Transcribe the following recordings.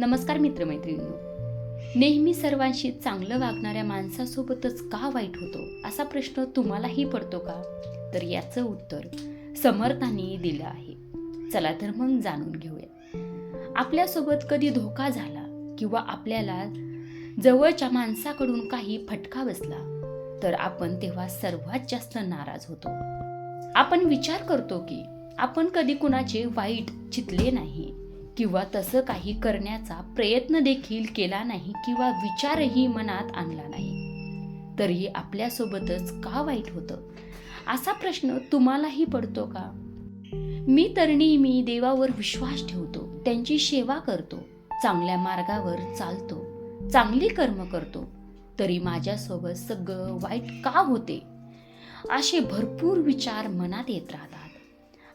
नमस्कार मित्रमैत्रिणींनो. नेहमी सर्वांशी चांगलं वागणाऱ्या माणसासोबतच का वाईट होतो असा प्रश्न तुम्हालाही पडतो का? तर याचं उत्तर समर्थांनी दिलं आहे. चला तर मग जाणून घेऊया. आपल्यासोबत कधी धोका झाला किंवा आपल्याला जवळच्या माणसाकडून काही फटका बसला तर आपण तेव्हा सर्वात जास्त नाराज होतो. आपण विचार करतो की आपण कधी कुणाचे वाईट चितले नाही. किंवा तसं काही करण्याचा प्रयत्न देखील केला नाही किंवा विचारही मनात आणला नाही. तरीही आपल्यासोबतच का वाईट होतं? असा प्रश्न तुम्हालाही पडतो का? मी तर नेहमी देवावर विश्वास ठेवतो त्यांची सेवा करतो चांगल्या मार्गावर चालतो चांगली कर्म करतो तरी माझ्यासोबत सगळं वाईट का होते? असे भरपूर विचार मनात येत राहतात.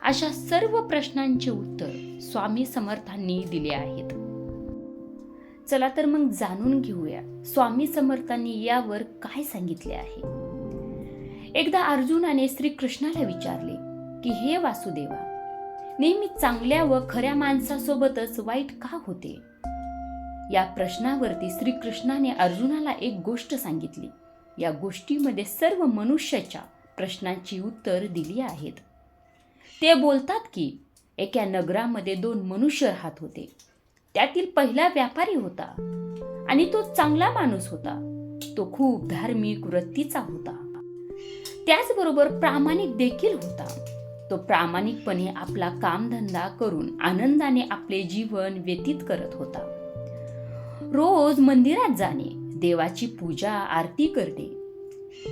अशा सर्व प्रश्नांचे उत्तर स्वामी समर्थांनी दिले आहेत. चला तर मग जाणून घेऊया स्वामी समर्थांनी यावर काय सांगितले आहे. एकदा अर्जुनाने श्रीकृष्णाला विचारले की हे वासुदेवा नेहमी चांगल्या व खऱ्या माणसासोबतच वाईट का होते? या प्रश्नावरती श्रीकृष्णाने अर्जुनाला एक गोष्ट सांगितली. या गोष्टीमध्ये सर्व मनुष्याच्या प्रश्नांची उत्तर दिली आहेत. ते बोलतात की एका नगरामध्ये दोन मनुष्य राहत होते. त्यातील पहिला व्यापारी होता आणि तो चांगला माणूस होता. तो खूप धार्मिक वृत्तीचा होता. त्याचबरोबर प्रामाणिक देखील होता. तो प्रामाणिकपणे आपला कामधंदा करून आनंदाने आपले जीवन व्यतीत करत होता. रोज मंदिरात जाणे देवाची पूजा आरती करणे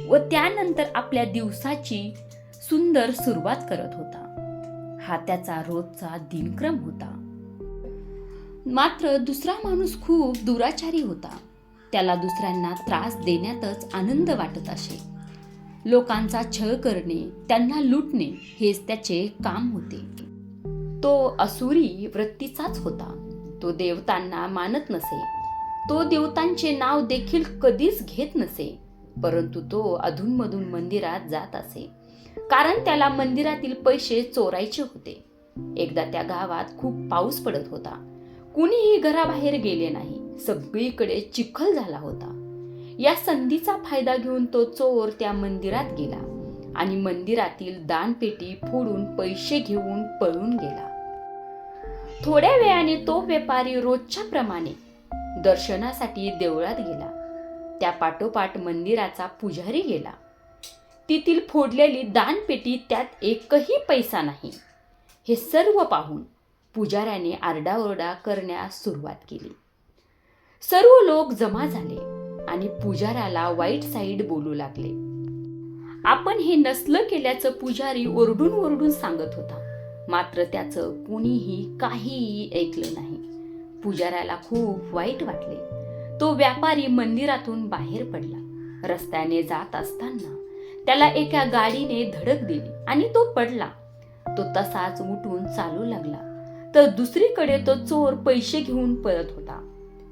व त्यानंतर आपल्या दिवसाची सुंदर सुरुवात करत होता. हा त्याचा रोजचा दिनक्रम होता. मात्र दुसरा माणूस खूप दुराचारी होता. त्याला दुसऱ्यांना त्रास देण्यातच आनंद वाटत असे. लोकांचा छळ करणे त्यांना लुटणे हेच त्याचे काम होते. तो असुरी वृत्तीचाच होता. तो देवतांना मानत नसे. तो देवतांचे नाव देखील कधीच घेत नसे. परंतु तो अधूनमधून मंदिरात जात असे. कारण त्याला मंदिरातील पैसे चोरायचे होते. एकदा त्या गावात खूप पाऊस पडत होता. कुणीही घराबाहेर गेले नाही. सगळीकडे चिखल झाला होता. या संधीचा फायदा घेऊन तो चोर त्या मंदिरात गेला आणि मंदिरातील दानपेटी फोडून पैसे घेऊन पळून गेला. थोड्या वेळाने तो व्यापारी रोजच्या प्रमाणे दर्शनासाठी देवळात गेला. त्या पाठोपाठ मंदिराचा पुजारी गेला. तेथील फोडलेली दानपेटी त्यात एकही पैसा नाही. हे सर्व पाहून पुजाऱ्याने आरडाओरडा करण्यास सुरुवात केली. सर्व लोक जमा झाले आणि पुजाऱ्याला वाईट साईड बोलू लागले. आपण हे नसलं केल्याचं पुजारी ओरडून ओरडून सांगत होता. मात्र त्याचं कुणीही काहीही ऐकलं नाही. पुजाऱ्याला खूप वाईट वाटले. तो व्यापारी मंदिरातून बाहेर पडला. रस्त्याने जात असताना त्याला एका गाडीने धडक दिली आणि तो पडला. तो तसाच उठून चालू लागला. तर दुसरीकडे तो चोर पैसे घेऊन पळत होता.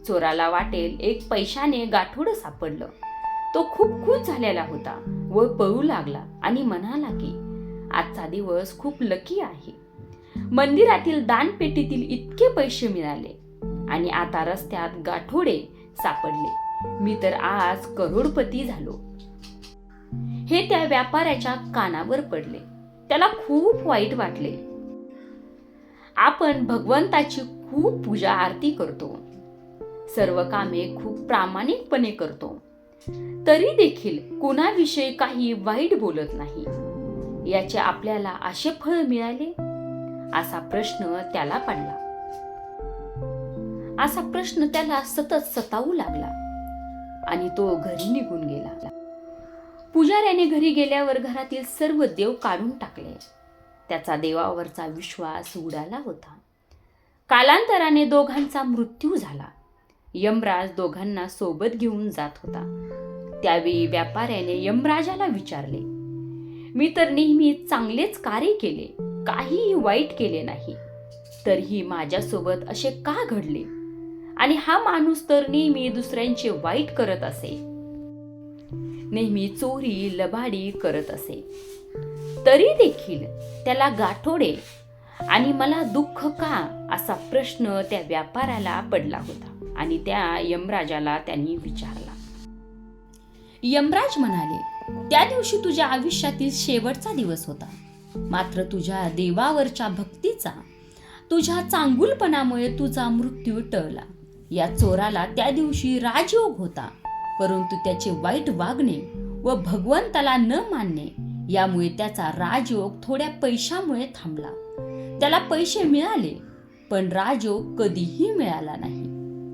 चोराला वाटेल एक पैशाने गाठोडं सापडलं. तो खूप खुश झालेला होता व पळू लागला आणि म्हणाला की आजचा दिवस खूप लकी आहे. मंदिरातील दानपेटीतील इतके पैसे मिळाले आणि आता रस्त्यात गाठोडे सापडले. मी तर आज करोडपती झालो. हे त्या व्यापाऱ्याच्या कानावर पडले. त्याला खूप वाईट वाटले. आपण भगवंताची खूप पूजा आरती करतो. सर्व कामे खूप प्रामाणिकपणे करतो. तरी देखील कोणाविषयी काही वाईट बोलत नाही. याचे आपल्याला असे फळ मिळाले? असा प्रश्न त्याला पडला. असा प्रश्न त्याला सतत सतावू लागला. आणि तो घरी निघून गेला. पुजाऱ्याने घरी गेल्यावर घरातील सर्व देव काढून टाकले. त्याचा देवावरचा विश्वास उडाला होता. कालांतराने दोघांचा मृत्यू झाला. यमराज दोघांना सोबत घेऊन जात होता. त्यावेळी व्यापाऱ्याने यमराजाला विचारले मी तर नेहमी चांगलेच कार्य केले काहीही वाईट केले नाही. तरीही माझ्यासोबत असे का घडले? आणि हा माणूस तर नेहमी दुसऱ्यांचे वाईट करत असे. नेहमी चोरी लबाडी करत असे. तरी देखील त्याला गाठोडे आणि मला दुःख का असा प्रश्न त्या व्यापाऱ्याला पडला होता आणि त्या यमराजाला त्यांनी विचारला. यमराज म्हणाले त्या दिवशी तुझ्या आयुष्यातील शेवटचा दिवस होता. मात्र तुझ्या देवावरच्या भक्तीचा तुझ्या चांगुलपणामुळे तुझा मृत्यू टळला. या चोराला त्या दिवशी राजयोग होता. परंतु त्याचे वाईट वागणे व भगवंताला न मानणे यामुळे त्याचा राजयोग थोड्या पैशामुळे थांबला. त्याला पैसे मिळाले पण राजयोग कधीही मिळाला नाही.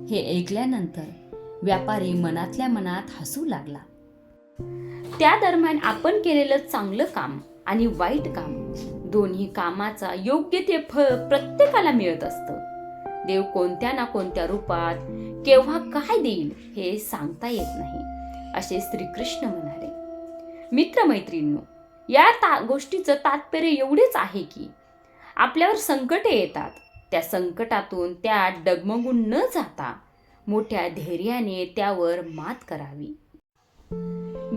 हे ऐकल्यानंतर व्यापारी मनातल्या मनात हसू लागला. त्या दरम्यान आपण केलेलं चांगलं काम आणि वाईट काम दोन्ही कामाचा योग्य ते फळ प्रत्येकाला मिळत असतं. देव कोणत्या ना कोणत्या रूपात केव्हा काय देईल हे सांगता येत नाही. असे श्रीकृष्ण म्हणाले मित्रमैत्रींनो या ता गोष्टीचं तात्पर्य एवढेच आहे की आपल्यावर संकटे येतात. त्या संकटातून त्या डगमगून न जाता मोठ्या धैर्याने त्यावर मात करावी.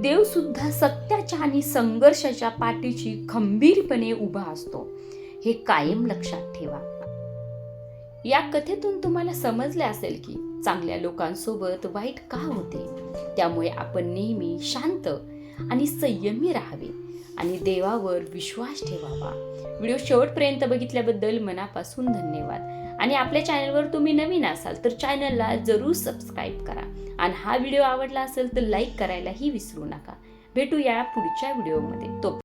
देव सुद्धा सत्याच्या आणि संघर्षाच्या पाठीशी खंबीरपणे उभा असतो. हे कायम लक्षात ठेवा. या कथेतून तुम्हाला समजले असेल की चांगल्या लोकांसोबत वाईट का होते? त्यामुळे आपण नेहमी शांत आणि संयमी राहावे आणि देवावर विश्वास ठेवावा. व्हिडिओ शेवटपर्यंत बघितल्याबद्दल मनापासून धन्यवाद. आणि आपल्या चॅनलवर तुम्ही नवीन असाल तर चॅनलला जरूर सबस्क्राईब करा. आणि हा व्हिडिओ आवडला असेल तर लाईक करायलाही विसरू नका. भेटूया पुढच्या व्हिडिओमध्ये. तो